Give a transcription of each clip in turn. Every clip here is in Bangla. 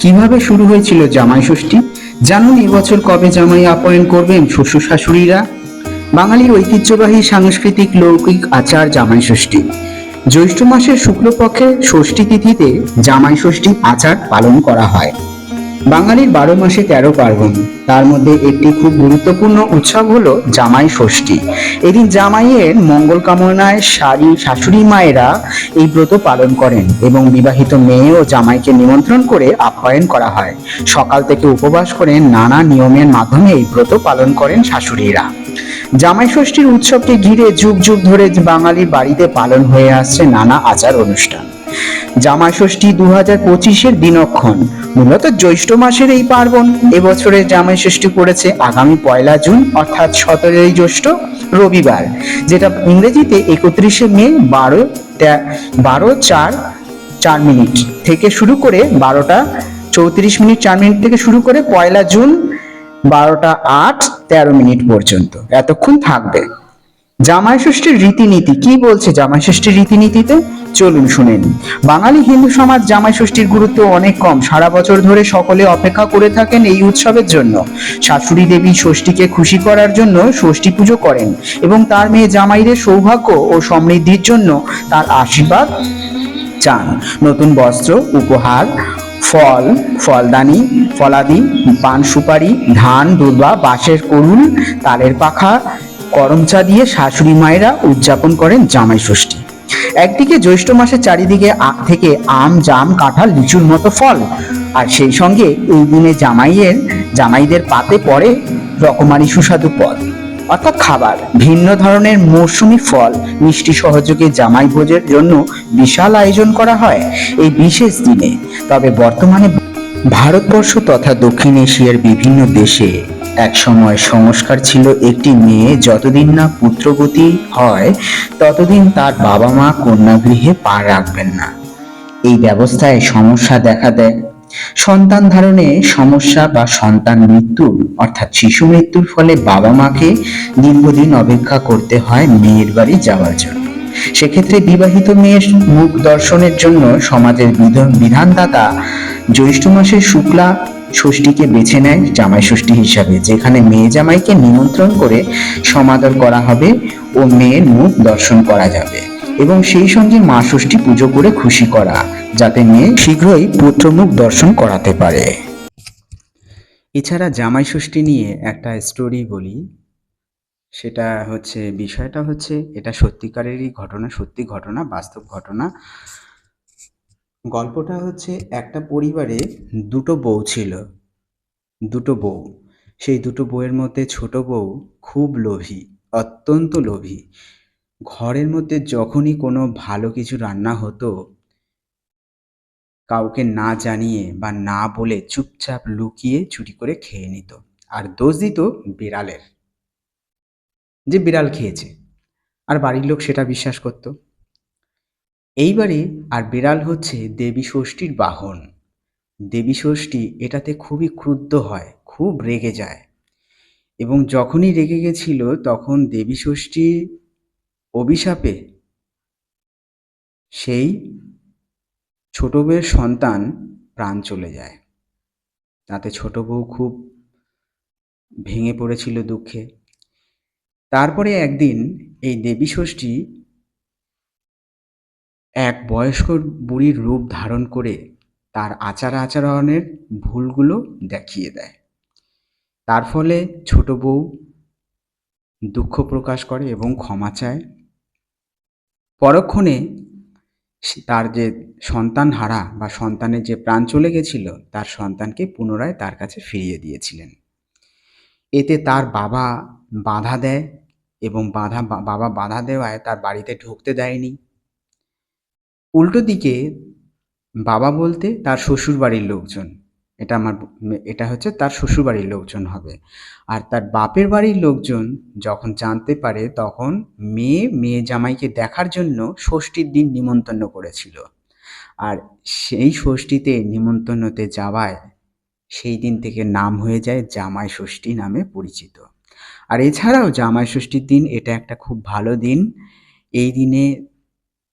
কীভাবে শুরু হয়েছিল জামাই ষষ্ঠী? জানুন এবছর কবে জামাই আপ্যায়ন করবেন শ্বশুর শাশুড়িরা? বাঙালির ঐতিহ্যবাহী সাংস্কৃতিক লৌকিক আচার জামাই ষষ্ঠী। জ্যৈষ্ঠ মাসের শুক্লপক্ষে ষষ্ঠী তিথিতে জামাই ষষ্ঠী আচার পালন করা হয়। বাঙালির বারো মাসে তেরো পার্বণ। তার মধ্যে একটি খুব গুরুত্বপূর্ণ উৎসব হলো জামাই ষষ্ঠী। এদিন জামাইয়ের মঙ্গল কামনায় শাড়ি শাশুড়ি মায়েরা এই ব্রত পালন করেন এবং বিবাহিত মেয়ে ও জামাইকে নিমন্ত্রণ করে আপ্যায়ন করা হয়। সকাল থেকে উপবাস করে নানা নিয়মের মাধ্যমে এই ব্রত পালন করেন শাশুড়িরা। জামাই ষষ্ঠীর উৎসবকে ঘিরে যুগ যুগ ধরে বাঙালির বাড়িতে পালন হয়ে আসছে নানা আচার অনুষ্ঠান। জামাই ষষ্ঠী দু হাজার পঁচিশের দিনক্ষণ। মূলত জ্যৈষ্ঠ মাসের এই পার্বণ। এবছরের জামাই ষষ্ঠী পড়েছে আগামী পয়লা জুন, অর্থাৎ সতেরোই জ্যৈষ্ঠ রবিবার, যেটা ইংরেজিতে একত্রিশে মে বারো বারো চার চার মিনিট থেকে শুরু করে বারোটা চৌত্রিশ মিনিট, চার মিনিট থেকে শুরু করে পয়লা জুন বারোটা আট, তেরো মিনিট পর্যন্ত। এতক্ষণ থাকবে। জামাই ষষ্ঠীর রীতিনীতি, কি বলছে জামাই ষষ্ঠীর রীতিনীতিতে? চলুন শুনেন। বাঙালি হিন্দু সমাজ জামাই ষষ্ঠীর গুরুত্ব অনেক কম। সারা বছর ধরে সকলে অপেক্ষা করে থাকেন এই উৎসবের জন্য। শাশুড়ি দেবী ষষ্ঠীকে খুশি করার জন্য ষষ্ঠী পুজো করেন এবং তার মেয়ে জামাইদের সৌভাগ্য ও সমৃদ্ধির জন্য তার আশীর্বাদ চান। নতুন বস্ত্র, উপহার, ফল, ফলদানি, ফলাদি, পান সুপারি, ধান দুর্বা বাঁশের করুল তালের পাখা, করমচা দিয়ে শাশুড়ি মায়েরা উদযাপন করেন জামাই ষষ্ঠী। একদিকে জ্যৈষ্ঠ মাসের চারিদিকে থেকে আম, জাম, কাঁঠাল, লিচুর মতো ফল। আর সেই সঙ্গে এই দিনে জামাইয়ের, জামাইদের পাতে পড়ে রকমারি সুস্বাদু পদ, অর্থাৎ খাবার। ভিন্ন ধরনের মৌসুমি ফল, মিষ্টি সহযোগে জামাই ভোজের জন্য বিশাল আয়োজন করা হয় এই বিশেষ দিনে। তবে বর্তমানে ভারতবর্ষ তথা দক্ষিণ এশিয়ার বিভিন্ন দেশে এক সময় সংস্কার ছিল একটি মেয়ে, যতদিন না পুত্রবতী হয়, ততদিন তার বাবা মা কন্যাগৃহে পা রাখবেন না। এই ব্যবস্থায় সমস্যা দেখা দেয়। সন্তান ধারণে সমস্যা বা সন্তান মৃত্যু অর্থাৎ শিশু মৃত্যুর ফলে বাবা মাকে দীর্ঘদিন অপেক্ষা করতে হয় মেয়ের বাড়ি যাওয়ার জন্য। সেক্ষেত্রে বিবাহিত মেয়ের মুখ দর্শনের জন্য সমাজের বিধ- বিধানদাতা জ্যৈষ্ঠ মাসের শুক্লা ষষ্ঠীকে বেছে নেয় জামাই ষষ্ঠী হিসাবে, যেখানে মেয়ে জামাইকে নিমন্ত্রণ করে সমাদর করা হবে ও মেয়ের মুখ দর্শন করা যাবে। এবং সেই সঙ্গে মা ষষ্ঠী পুজো করে খুশি করা, যাতে মেয়ে শীঘ্রই পুত্রমুখ দর্শন করাতে পারে। এছাড়া জামাই ষষ্ঠী নিয়ে একটা স্টোরি বলি। সেটা হচ্ছে, বিষয়টা হচ্ছে, এটা সত্যিকারেরই ঘটনা, সত্যি ঘটনা, বাস্তব ঘটনা। গল্পটা হচ্ছে একটা পরিবারে দুটো বউ ছিল। দুটো বউ। সেই দুটো বউয়ের মধ্যে ছোট বউ খুব লোভী, অত্যন্ত লোভী। ঘরের মধ্যে যখনই কোনো ভালো কিছু রান্না হতো, কাউকে না জানিয়ে বা না বলে চুপচাপ লুকিয়ে চুরি করে খেয়ে নিত। আর দোষ দিত বিড়ালের। যে বিড়াল খেয়েছে। আর বাড়ির লোক সেটা বিশ্বাস করত। এইবারে আর বিড়াল হচ্ছে দেবী ষষ্ঠীর বাহন। দেবী ষষ্ঠী এটাতে খুবই ক্রুদ্ধ হয়, খুব রেগে যায়। এবং যখনই রেগে গেছিল তখন দেবী ষষ্ঠী অভিশাপে সেই ছোট বউয়ের সন্তান প্রাণ চলে যায়। তাতে ছোট বউ খুব ভেঙে পড়েছিল দুঃখে। তারপরে একদিন এই দেবী ষষ্ঠী এক বয়স্ক বুড়ির রূপ ধারণ করে তার আচার আচরণের ভুলগুলো দেখিয়ে দেয়। তার ফলে ছোট বউ দুঃখ প্রকাশ করে এবং ক্ষমা চায়। পরক্ষণে তার যে সন্তান হারা বা সন্তানের যে প্রাণ চলে গেছিল, তার সন্তানকে পুনরায় তার কাছে ফিরিয়ে দিয়েছিলেন। এতে তার বাবা বাধা দেয় এবং বাধা বাবা বাধা দেওয়ায় তার বাড়িতে ঢুকতে দেয়নি। উল্টো দিকে বাবা বলতে তার শ্বশুর বাড়ির লোকজন। এটা আমার এটা হচ্ছে তার শ্বশুর বাড়ির লোকজন হবে। আর তার বাপের বাড়ির লোকজন যখন জানতে পারে তখন মেয়ে মেয়ে জামাইকে দেখার জন্য ষষ্ঠীর দিন নিমন্ত্রণ করেছিল। আর সেই ষষ্ঠীতে নিমন্ত্রণতে যাওয়ায় সেই দিন থেকে নাম হয়ে যায় জামাই ষষ্ঠী নামে পরিচিত। আর এছাড়াও জামাই ষষ্ঠীর দিন এটা একটা খুব ভালো দিন। এই দিনে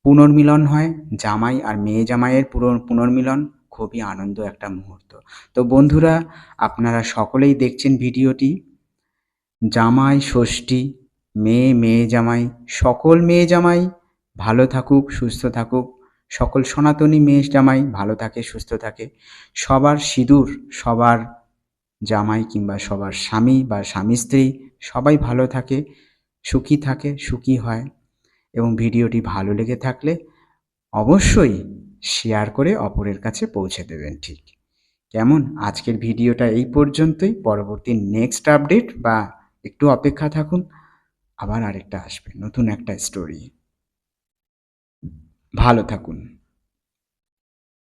পুনর্মিলন হয়, জামাই আর মেয়ে জামাইয়ের পুনর্মিলন। খুবই আনন্দ একটা মুহূর্ত। তো বন্ধুরা, আপনারা সকলেই দেখছেন ভিডিওটি। জামাই, ষষ্ঠী, মেয়ে মেয়ে জামাই, সকল মেয়ে জামাই ভালো থাকুক, সুস্থ থাকুক। সকল সনাতনী মেয়ে জামাই ভালো থাকে, সুস্থ থাকে। সবার সিঁদুর, সবার জামাই কিংবা সবার স্বামী বা স্বামী স্ত্রী সবাই ভালো থাকে, সুখী থাকে, সুখী হয়। এবং ভিডিওটি ভালো লেগে থাকলে অবশ্যই শেয়ার করে অপরের কাছে পৌঁছে দেবেন ঠিক। কেমন? আজকের ভিডিওটা এই পর্যন্তই। পরবর্তী নেক্সট আপডেট বা একটু অপেক্ষা থাকুন, আবার আরেকটা আসবে, নতুন একটা স্টোরি ভালো থাকুন।